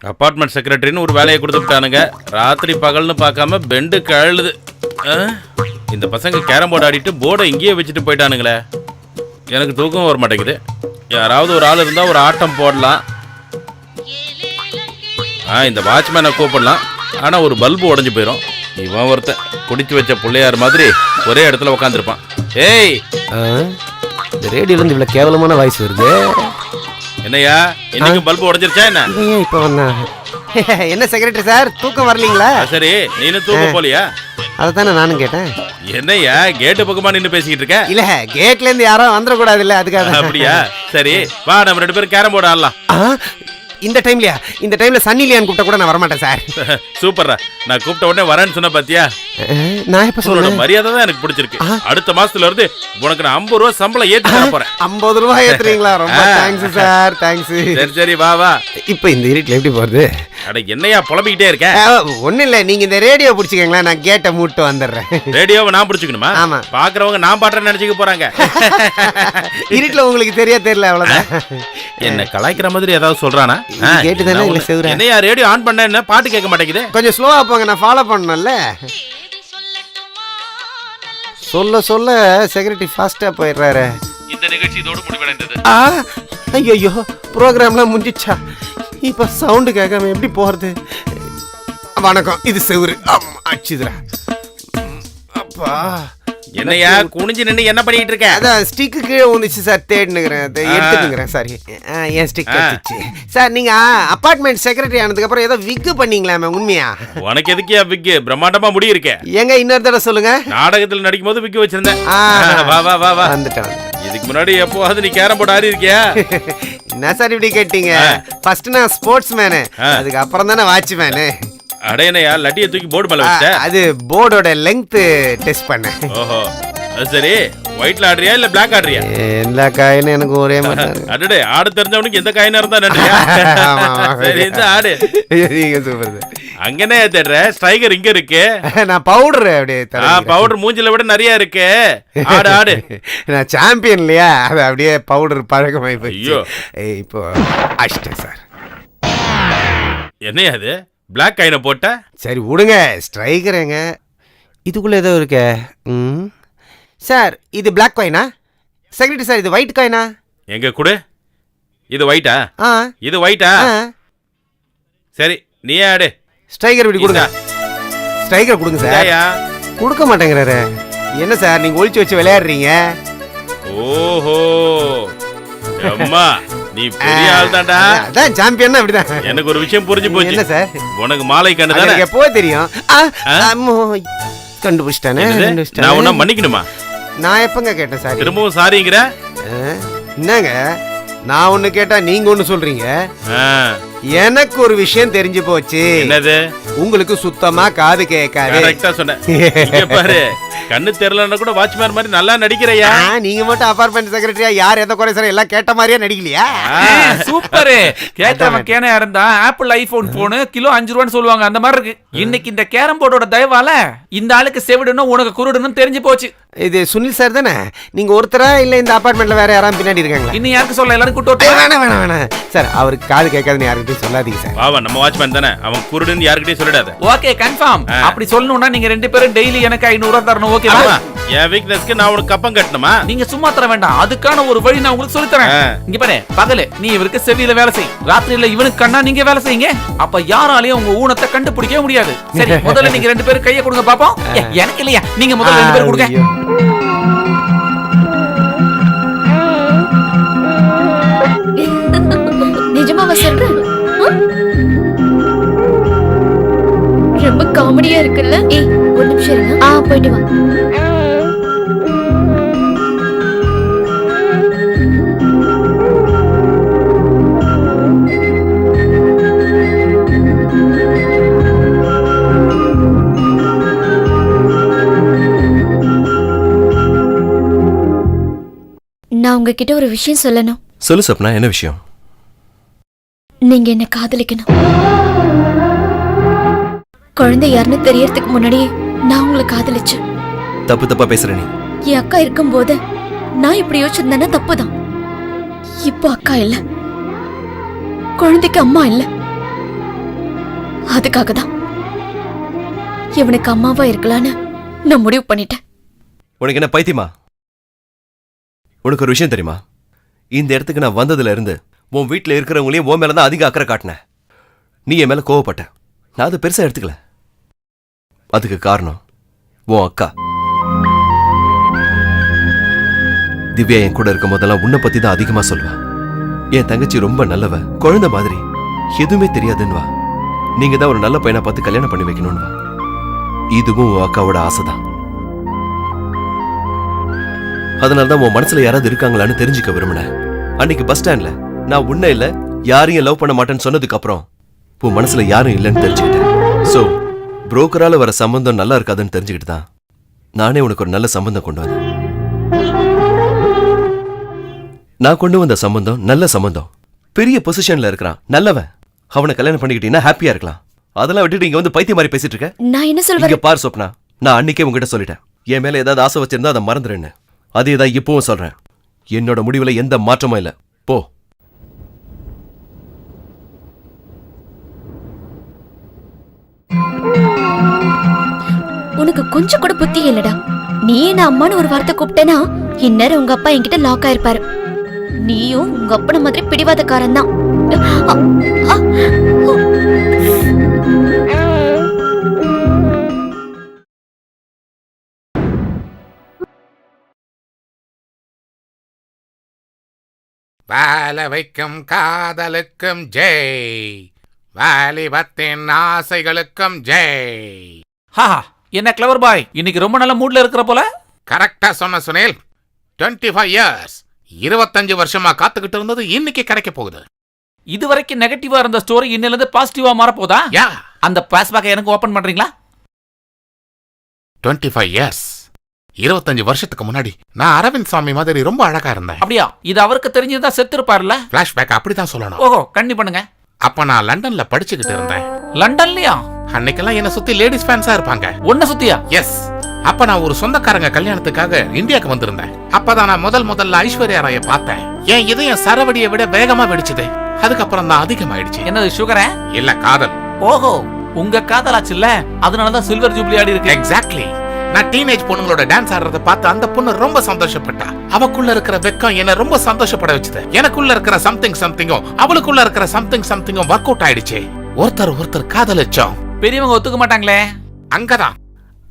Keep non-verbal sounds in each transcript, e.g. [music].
Apartment செக்ரட்டரின்னு ஒரு வேலையை கொடுத்துட்டானுங்க. ராத்திரி பகல்னு பார்க்காம பெண்டு கழுது இந்த பசங்க கேரம் போர்டு ஆடிட்டு போர்டை இங்கேயே வச்சுட்டு போயிட்டானுங்களே. எனக்கு தூக்கம் வர மாட்டேங்குது. யாராவது ஒரு ஆள் இருந்தால் ஒரு ஆட்டம் போடலாம். ஆ இந்த வாட்ச்மேனை கூப்பிடலாம். ஆனால் ஒரு பல்பு உடஞ்சி போயிடும் இவன் ஒருத்தன். குடிச்சு வச்ச பிள்ளையார் மாதிரி ஒரே இடத்துல உட்காந்துருப்பான் ஏய்! ஆ, இந்த ரேடியோலேருந்து இவ்வளோ கேவலமான வாய்ஸ் வருது. என்னய்யா இன்னைக்கு பல்பு உடஞ்சிருச்சா என்ன? ஏன் இப்போ வந்தா [laughs] என்ன செக்ரட்டரி சார் தூக்கம் வரலீங்களா? சரி. நீனும் தூங்க போலியா? அதை தானே நானும் கேட்டேன். என்னய்யா கேட்டு பக்கமா நின்று பேசிக்கிட்டு இருக்க? இல்ல கேட்ல இருந்து யாரும் வந்துடக்கூடாது இல்ல அதுக்காக. அப்படியா? சரி வா நம்ம ரெண்டு பேரும் கேரம் போர்டு ஆடலாம். இந்த டைம்லயா இந்த டைம்ல சன்னி லியான் கூப்பிட்ட கூட நான் வரமாட்டேன் சார் [laughs] சூப்பர்ரா. நான் கூப்பிட்ட உடனே வரேன்னு சொன்ன பாத்தியா? நான் எப்ப உன்னோட மரியாதை தான் எனக்கு பிடிச்சிருக்கு. அடுத்த மாசத்துல இருந்து உனக்கு நான் ஐம்பது ரூபா சம்பளம் ஏத்தி தர போறேன். [laughs] ஐம்பது ரூபாய் ஏத்துறீங்களா? [laughs] ரொம்ப. தேங்க்ஸ் சார் தேங்க்ஸ் சரி சரி வா வா. இப்போ இந்த இருட்டில் எப்படி போறது? அட என்னையா புலம்பிக்கிட்டே இருக்க? ஒன்றும் இல்லை. நீங்க இந்த ரேடியோ பிடிச்சிக்கங்களேன். நான் கேட்டை மூட்டு வந்துடுறேன். ரேடியோவை நான் பிடிச்சிக்கணுமா? ஆமா. பாக்குறவங்க நான் பாட்டுறேன்னு நினைச்சுக்க போறாங்க. இருட்டில் உங்களுக்கு தெரிய தெரியல அவ்வளோதான் என்ன கலாய்க்கிற மாதிரி ஏதாவது சொல்றானா? ஆ, கேட்டு தானே என்ன இல்லை. செவுரா என்னையா ரேடியோ ஆன் பண்ண என்ன? பாட்டு கேட்க மாட்டேங்குது. கொஞ்சம் ஸ்லோவா போங்க நான் ஃபாலோ பண்ணணும்ல. சொல்ல சொல்ல செக்ரட்டரி ஃபாஸ்டா போயிடுறாரு. இந்த நிகழ்ச்சி இதோடு முடிவடைந்தது. ஐயோ ப்ரோக்ராம்லாம் முடிஞ்சிச்சா? இப்போ சவுண்டு கேட்காம எப்படி போகிறது வணக்கம் இது செவுரு. அம்மா, அடிச்சுதுடா ம், அப்பா. என்னையா குனிஞ்சு நின்னு என்ன பண்ணிட்டு இருக்க அதான் ஸ்டிக்கு கீழே வந்துச்சு சார் தேடினுக்கிறேன் அதை எடுத்துனுங்கிறேன் சாரி. என் ஸ்டிக் சார் நீங்கள் அப்பார்ட்மெண்ட் செக்ரட்டரி ஆனதுக்கப்புறம் ஏதோ விக்கு பண்ணீங்களாமே உண்மையா? உனக்கு எதுக்கியா விக்கு பிரம்மாண்டமா முடி இருக்கே. எங்க இன்னொரு தடவை சொல்லுங்க. நாடகத்தில் நடிக்கும் போது விக்கு வச்சிருந்தேன் வா வா வா வா. வந்துட்டேன் இதுக்கு முன்னாடி எப்போவாது நீ கேரம் போர்டு ஆடி இருக்கியா? என்ன சார் இப்படி கேட்டீங்க? ஃபர்ஸ்ட் நான் ஸ்போர்ட்ஸ் மேனு ஆ. அதுக்கு அப்புறம் தானே வாட்ச்மேனு அடையனையா லட்டியை தூக்கி போர்டு மேல வச்ச அது போர்டோட லெங்த் டெஸ்ட் பண்ணேன் ஓஹோ அது சரி. ஒயிட்ல ஆடுறியா இல்ல பிளாக் ஆடுறியா? எல்லா காயினும் எனக்கு ஒரே மாதிரி அடடே ஆடு தெரிஞ்சவனுக்கு எந்த காயினா இருந்தா நன்றியா. சரி. இந்த ஆடு. நீங்க சூப்பர் அங்கனே தேடுற? ஸ்ட்ரைக்கர் இங்க இருக்கு. நான் பவுடர் அப்படியே ஆ. பவுடர் மூஞ்சில விட நிறைய இருக்கு. ஆடு ஆடு. நான் சாம்பியன் இல்லையா? அது அப்படியே பவுடர் பழக்கமாயி போச்சு. ஐயோ. இப்போ அஷ்டம் சார் என்னையா அது? பிளாக் காயினை போட்ட? சரி விடுங்க. ஸ்ட்ரைக்கருங்க. இதுக்குள்ள ஏதோ இருக்கே. ம். சார் இது பிளாக் காயினா செக்ரட்டரி சார் இது ஒயிட் காயினா எங்க குடு. இது ஒயிட்டா ஆ. இது ஒயிட்டா ஆ. சரி நீ ஆடு ஸ்ட்ரைக்கர் இப்படி கொடுங்க. ஸ்ட்ரைக்கர் கொடுங்க சார். ஏயா கொடுக்க மாட்டேங்கிறாரு. என்ன சார் நீங்க ஒளிச்சு வச்சு விளையாடுறீங்க? ஓஹோ. அம்மா நீ பெரிய ஆள் தான்டா அதான், சாம்பியன் அப்படிதான். எனக்கு ஒரு விஷயம் புரிஞ்சு என்ன போச்சு. சார்? உனக்கு மாலை கண்டு தானே எப்போ தெரியும். கண்டுபிடிச்சிட்டானே. நான் உன்ன மன்னிக்கணுமா? நான் எப்பங்க கேட்டேன் சார்? திரும்பவும் சாரிங்கிற? என்னங்க? நான் ஒண்ணு கேட்டா நீங்க ஒண்ணு சொல்றீங்க? எனக்கு ஒரு விஷயம் தெரிஞ்சு போச்சு. என்னது? உங்களுக்கு சுத்தமா காது கேட்காது. கரெக்டா சொன்ன இங்க பாரு கண்ணு தெரியலன்னா கூட வாட்ச்மேன் மாதிரி நல்லா நடிக்கிறையா? நீங்க மட்டும் அபார்ட்மெண்ட் செக்ரட்டரியா யார் எதை குறை சார் எல்லாம் கேட்ட மாதிரியே நடிக்கலையா? சூப்பர். கேட்கறவன் கேனையா இருந்தா ஆப்பிள் ஐபோன் போனு கிலோ அஞ்சு ரூபான்னு சொல்லுவாங்க அந்த மாதிரி இருக்கு. இன்னைக்கு இந்த கேரம் போர்டோட தயவால இந்த ஆளுக்கு செவிடணும் உனக்கு குருடணும் தெரிஞ்சு போச்சு. இது சுனில் சார் தானே? நீங்க ஒருத்தரா இல்ல இந்த அபார்ட்மெண்ட்ல வேற யாராவது பின்னாடி இருக்காங்களா? இன்னும் யாருக்கு சொல்ல எல்லாரும் கூட்டு? வேணாம் வேணாம் வேணாம். சார் அவருக்கு காது கேட்காதுன்னு யாருக்கிட்டையும் சொல்லாதீங்க சார் வாவா நம்ம வாட்ச்மேன் தானே. அவன் குருடுன்னு யாருக்கிட்டையும் சொல்லிடாத. ஓகே கன்ஃபார்ம் அப்படி சொல்லணும்னா நீங்க ரெண்டு பேரும் டெய்லி எனக்கு ஐநூறு ரூபாய் தரணும் ஓகேவா என் வீக்னஸ்க்கு நான் உனக்கு கப்பம் கட்டணுமா? நீங்க சும்மா தர வேண்டாம். அதுக்கான ஒரு வழி நான் உங்களுக்கு சொல்லி தரேன். இங்க பாரு பகலு நீ இவருக்கு செவியில வேலை செய். ராத்திரியில இவனுக்கு கண்ணா நீங்க வேலை செய்யுங்க. அப்ப யாராலையும் உங்க ஊனத்தை கண்டுபிடிக்கவே முடியாது. சரி [laughs] முதல்ல நீங்க ரெண்டு பேரும் கையை கொடுங்க பாப்போம். எனக்கு இல்லையா? நீங்க முதல்ல ரெண்டு பேரும் கொடுங்க. நிஜமாவா சொல்ற ரொம்ப காமெடியா இருக்குல்ல? ஏய் ஒரு நிமிஷம் இருங்க. ஆ போயிட்டு வா. நான் உங்ககிட்ட ஒரு விஷயம் சொல்லணும். சொல்லு சப்னா என்ன விஷயம்? நீங்க என்ன காதலிக்கணும். குழந்தை யாருன்னு தெரியறதுக்கு முன்னாடியே நான் உங்களை காதலிச்சேன் தப்பு தப்பா பேசுற நீ. என் அக்கா இருக்கும்போது நான் இப்படி யோசிச்சிருந்தேன்னா தப்புதான். இப்போ அக்கா இல்ல. குழந்தைக்கு அம்மா இல்ல. அதுக்காக தான் இவனுக்கு அம்மாவா இருக்கலான்னு நான் முடிவு பண்ணிட்டேன். உனக்கு என்ன பைத்தியமா? உனக்கு ஒரு விஷயம் தெரியுமா? இந்த இடத்துக்கு நான் வந்ததுல இருந்து உன் வீட்டில் இருக்கிறவங்களையும் உன் மேல தான் அதிக அக்கறை காட்டினேன் நீ என் மேல கோவப்பட்ட. நான் அதை பெருசா எடுத்துக்கல. அதுக்கு காரணம் உன் அக்கா. திவ்யா என் கூட இருக்கும் போதெல்லாம் உன்னை பத்தி தான் அதிகமா சொல்லுவா என் தங்கச்சி ரொம்ப நல்லவ குழந்தை மாதிரி. எதுவுமே தெரியாதுன்னுவா. நீங்க தான் ஒரு நல்ல பையனை பார்த்து கல்யாணம் பண்ணி வைக்கணும்னுவா. இதுவும் உன் அக்காவோட ஆசைதான். அதனால தான் உன் மனசுல யாராவது இருக்காங்களான்னு தெரிஞ்சுக்க விரும்பினேன். அன்னைக்கு பஸ் ஸ்டாண்ட்ல நான் உன்ன இல்ல யாரையும் லவ் பண்ண மாட்டேன்னு சொன்னதுக்கு அப்புறம் உன் மனசுல யாரும் இல்லைன்னு தெரிஞ்சுக்கிட்டேன். சோ புரோக்கரால வர சம்பந்தம் நல்லா இருக்காதுன்னு தெரிஞ்சுக்கிட்டு தான் நானே உனக்கு ஒரு நல்ல சம்பந்தம் கொண்டு வந்தேன். நான் கொண்டு வந்த சம்பந்தம் நல்ல சம்பந்தம். பெரிய பொசிஷன்ல இருக்கிறான் நல்லவன். அவனை கல்யாணம் பண்ணிக்கிட்டீங்கன்னா ஹாப்பியா இருக்கலாம். அதெல்லாம் விட்டுட்டு இங்க வந்து பைத்திய மாதிரி பேசிட்டு இருக்க. நான் என்ன இங்க சொல்றேன் பார் சொப்னா நான் அன்னைக்கே உங்ககிட்ட சொல்லிட்டேன். என் மேல ஏதாவது ஆசை வச்சிருந்தா அதை மறந்துடுன்னு அதே தான் இப்பவும் சொல்றேன். என்னோட முடிவுல எந்த மாற்றமும் இல்ல. போ. உனக்கு கொஞ்சம் கூட புத்தி இல்லடா. நீ என்ன அம்மான்னு ஒரு வார்த்தை கூப்பிட்டேனா இந்நேரம் உங்க அப்பா என்கிட்ட லாக் ஆயிருப்பாரு. நீயும் உங்க அப்பன மாதிரி பிடிவாதக்காரன் தான். வாழ வைக்கும் காதலுக்கும் ஜெய். வாலிபத்தின் ஆசைகளுக்கும் ஜெய். ஹாஹா. என்ன கிளவர் பாய் இன்னைக்கு ரொம்ப நல்ல மூட்ல இருக்கிற போல? கரெக்டா சொன்ன சுனில் 25 ஃபைவ் இயர்ஸ் இருபத்தஞ்சு வருஷமா காத்துக்கிட்டு இருந்தது இன்னைக்கு கிடைக்க போகுது. இது வரைக்கும் நெகட்டிவா இருந்த ஸ்டோரி இன்னில இருந்து பாசிட்டிவா மாறப்போதா? யா. அந்த பேஸ்பேக்கை எனக்கு ஓபன் பண்றீங்களா? 25 ஃபைவ் இயர்ஸ் இருபத்தஞ்சு வருஷத்துக்கு முன்னாடி நான் அரவிந்த் சாமி மாதிரி ரொம்ப அழகா இருந்தேன். அப்படியா? இது அவருக்கு தெரிஞ்சதா செத்து இருப்பார்ல பிளாஷ்பேக் அப்படிதான் சொல்லணும். ஓஹோ கண்ணி பண்ணுங்க. அப்ப நான் லண்டன்ல படிச்சுக்கிட்டு இருந்தேன். லண்டன்லயா? அன்னைக்கெல்லாம் என்ன சுத்தி லேடிஸ் ஃபேன்ஸா இருப்பாங்க. ஒன்ன சுத்தியா? எஸ் அப்ப நான் ஒரு சொந்தக்காரங்க கல்யாணத்துக்காக இந்தியாக்கு வந்திருந்தேன். அப்பதான் நான் முதல் முதல்ல ஐஸ்வர்யா ராய பார்த்தேன். என் இதயம் சரவடியை விட வேகமா வெடிச்சது. அதுக்கப்புறம் தான் அதிகமாயிடுச்சு. என்னது சுகரா இல்ல காதல். ஓஹோ உங்க காதலாச்சுல்ல? அதனாலதான் சில்வர் ஜூப்ளி ஆடி இருக்கு. எக்ஸாக்ட்லி நான் டீனேஜ் பொண்ணுங்களோட டான்ஸ் ஆடுறத பார்த்து அந்த பொண்ணு ரொம்ப சந்தோஷப்பட்டா. அவக்குள்ள இருக்கிற வெக்கம் என்ன ரொம்ப சந்தோஷப்பட வச்சுது. எனக்குள்ள இருக்கிற சம்திங் சம்திங்கும் அவளுக்குள்ள இருக்கிற சம்திங் சம்திங்கும் ஒர்க் அவுட் ஆயிடுச்சு. ஒருத்தர் ஒருத்தர் காதலிச்சோம். பெரியவங்க ஒத்துக்க மாட்டாங்களே. அங்கதான்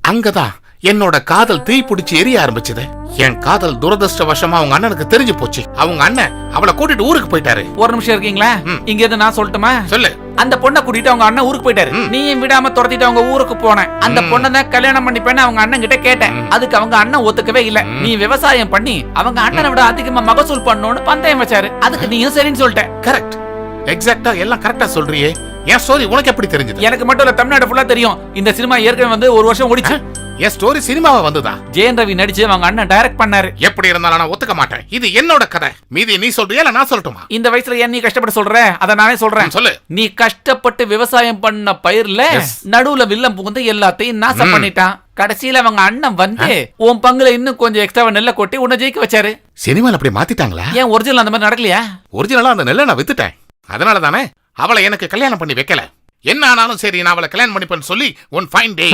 அங்கதான் என்னோட காதல் தீ பிடிச்சு எரிய ஆரம்பிச்சது. என் காதல் துரதிருஷ்டவசமா அவங்க அண்ணனுக்கு தெரிஞ்சு போச்சு. அவங்க அண்ணன் அவளை கூட்டிட்டு ஊருக்கு போயிட்டாரு. ஒரு நிமிஷம் இருக்கீங்களா. இங்க இருந்து நான் சொல்லட்டுமா? சொல்லு. அந்த பொண்ணை கூட்டிட்டு அவங்க அண்ணன் ஊருக்கு போயிட்டாரு. நீயும் விடாம துரத்திட்டு அவங்க ஊருக்கு போனேன். அந்த. பொண்ணை தான் கல்யாணம் பண்ணிப்பேன்னு அவங்க அண்ணன் கிட்ட கேட்டேன். அதுக்கு அவங்க அண்ணன் ஒத்துக்கவே இல்ல. நீ விவசாயம் பண்ணி அவங்க அண்ணனை விட அதிகமா மகசூல் பண்ணணும்னு பந்தயம் வச்சாரு. அதுக்கு நீயும் சரின்னு சொல்லிட்ட கரெக்ட் எக்ஸாக்ட்டா எல்லாம் கரெக்டா சொல்றியே. என் ஸ்டோரி உனக்கு எப்படி தெரிஞ்சது? எனக்கு மட்டும் இல்ல தமிழ்நாடு ஃபுல்லா தெரியும். இந்த சினிமா ஏற்கனவே வந்து ஒரு வருஷம் ஓடிச்சு. என் ஸ்டோரி சினிமாவா வந்ததா? ஜெயன் ரவி நடிச்சு அவங்க அண்ணன் டைரக்ட் பண்ணாரு. எப்படி இருந்தாலும் நான் ஒத்துக்க மாட்டேன். இது என்னோட கதை. மீதி நீ சொல்றியா நான் சொல்லட்டுமா? இந்த வயசுல ஏன் நீ கஷ்டப்பட்டு சொல்ற? அத நானே சொல்றேன். சொல்லு. நீ கஷ்டப்பட்டு விவசாயம் பண்ண பயிர்ல. நடுவுல வில்லம் புகுந்து எல்லாத்தையும் நாசம். பண்ணிட்டான். கடைசியில அவங்க அண்ணன் வந்து உன் பங்குல இன்னும் கொஞ்சம் எக்ஸ்ட்ரா நெல்லை கொட்டி உன்னை ஜெயிக்க வச்சாரு. சினிமால அப்படி மாத்திட்டாங்களா? ஏன் ஒரிஜினல் அந்த மாதிரி நடக்கலையா? ஒரிஜினலா அந்த நெல்லை நான் வித்துட்டேன். அதனால தானே அவளை எனக்கு கல்யாணம் பண்ணி வைக்கல. என்ன ஆனாலும் சரி நான் அவளை கல்யாணம் பண்ணிப்பேன்னு சொல்லி ஒன் ஃபைன் டே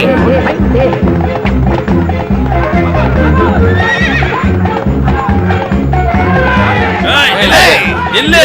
ஏய், நில்லு.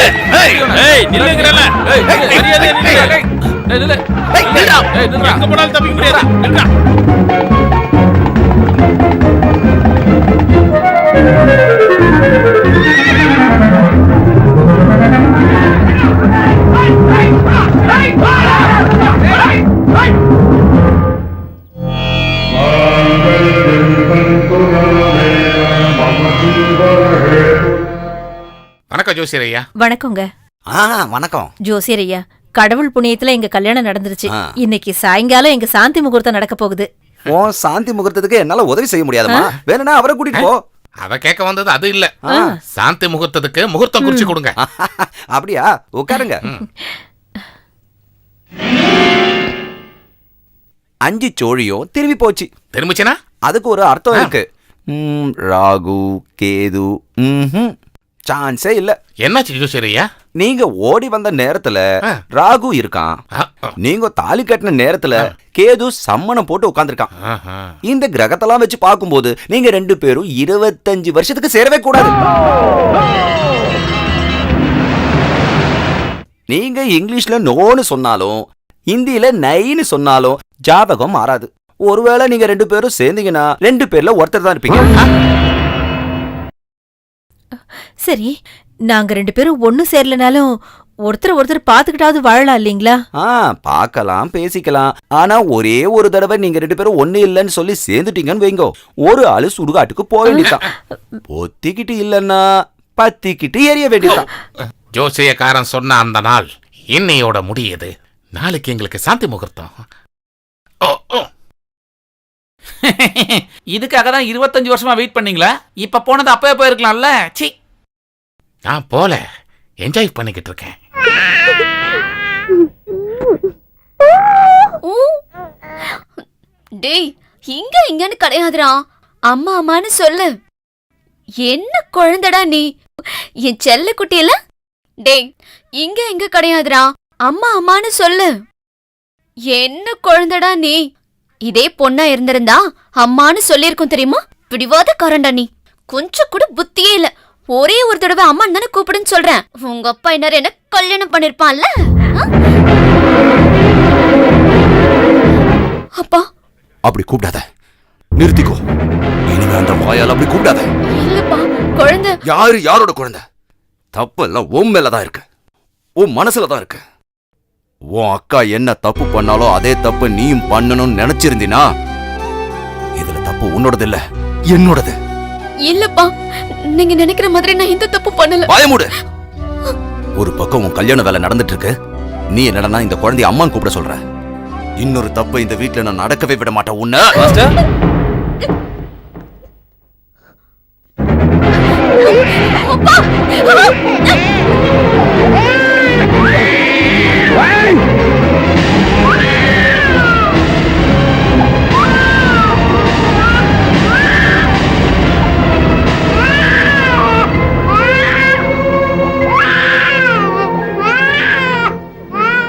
வணக்கம் ஜோசியர் ஐயா வணக்கங்க. ஆ வணக்கம். ஜோசியர் ஐயா கடவுள் புண்ணியத்துல எங்க கல்யாணம் நடந்துருச்சு. ஆ. இன்னைக்கு சாயங்காலம் எங்க சாந்தி முகூர்த்தம் நடக்க போகுது. உன் சாந்தி முகூர்த்தத்துக்கு என்னால உதவி செய்ய முடியாதுமா வேணும்னா அவரை கூட்டிட்டு போ. அவ கேட்க வந்தது அது இல்ல. சாந்தி முகூர்த்தத்துக்கு முகூர்த்தம் குறிச்சு கொடுங்க. அப்படியா? உட்காருங்க. அஞ்சு சோழியும் திரும்பி போச்சு. திரும்பிச்சுனா? அதுக்கு ஒரு அர்த்தம் இருக்கு. ம், ராகு கேது ம்ஹும். சான்ஸே இல்ல. என்னாச்சு ஜோசியரையா நீங்க ஓடி வந்த நேரத்துல. ராகு இருக்கான். நீங்க தாலி கட்டின நேரத்துல கேது சம்மணம் போட்டு உட்கார்ந்திருக்கான். இந்த கிரகத்தெல்லாம் வச்சு பார்க்கும்போது நீங்க ரெண்டு பேரும் இருபத்தஞ்சு வருஷத்துக்கு சேரவே கூடாது. நீங்க இங்கிலீஷ்ல நோன்னு சொன்னாலும் ஹிந்தியில நைன்னு சொன்னாலும் ஜாதகம் மாறாது. ஒருவேளை நீங்க ரெண்டு பேரும் சேர்ந்தீங்கன்னா ரெண்டு பேர்ல ஒருத்தர் தான் இருப்பீங்க. சரி நாங்க ரெண்டு பேரும் ஒண்ணு சேரலனாலும் ஒருத்தர் ஒருத்தர் பாத்துக்கிட்டாவது வாழலாம் இல்லீங்களா? ஆ பார்க்கலாம் பேசிக்கலாம். ஆனா ஒரே ஒரு தடவை நீங்க ரெண்டு பேரும் ஒண்ணு இல்லைன்னு சொல்லி சேர்ந்துட்டீங்கன்னு வைங்கோ. ஒரு ஆளு சுடுகாட்டுக்கு போக வேண்டியதான் பொத்திக்கிட்டு இல்லைன்னா பத்திக்கிட்டு எரிய வேண்டியதான் ஜோசியக்காரன் சொன்ன அந்த நாள் இன்னையோட முடியுது. நாளைக்கு எங்களுக்கு சாந்தி முகூர்த்தம். ஓ, ஓ. [laughs] இதுக்காக தான் இருபத்தஞ்சு வருஷமா வெயிட் பண்ணீங்களா? இப்ப போனது அப்பவே போயிருக்கலாம்ல. சி நான் போல. என்ஜாய் பண்ணிக்கிட்டு இருக்கேன். டேய் இங்க இங்கன்னு கிடையாதுடா. அம்மா அம்மான்னு சொல்லு. என்ன குழந்தடா நீ? என் செல்ல குட்டியில? டேய் இங்க இங்க கிடையாதுடா. அம்மா அம்மான்னு சொல்லு. என்ன குழந்தடா நீ? இதே பொண்ணா இருந்திருந்தா அம்மான்னு சொல்லியிருக்கும் தெரியுமா? பிடிவாத காரண்டா நீ கொஞ்சம் கூட புத்தியே இல்ல. ஒரே ஒரு தடவை அம்மான்னு தானே கூப்பிடுன்னு சொல்றேன். உங்க அப்பா என்ன என்ன கல்யாணம் பண்ணிருப்பான்ல? அப்பா. அப்படி கூப்பிடாத. நிறுத்திக்கோ. இனிமே அந்த வாயால் அப்படி கூப்பிடாத. இல்லப்பா குழந்தை. யாரு யாரோட குழந்தை? தப்பு எல்லாம் உன் மேல தான் இருக்கு. உன் மனசுல தான் இருக்கு. உன் அக்கா என்ன தப்பு பண்ணாலோ அதே தப்பு நீயும் பண்ணணும்னு நினைச்சிருந்தீனா இதுல தப்பு உன்னோடது இல்ல என்னோடது. இல்லப்பா நீங்க நினைக்கிற மாதிரி நான் எந்த தப்பு பண்ணல. பயமுடு ஒரு பக்கம் உன் கல்யாண வேலை நடந்துட்டு இருக்கு நீ என்னடனா இந்த குழந்தைய அம்மா கூப்பிட சொல்ற. இன்னொரு தப்பு இந்த வீட்ல நான் நடக்கவே விட மாட்டேன் உன்ன. அப்பா! Hey!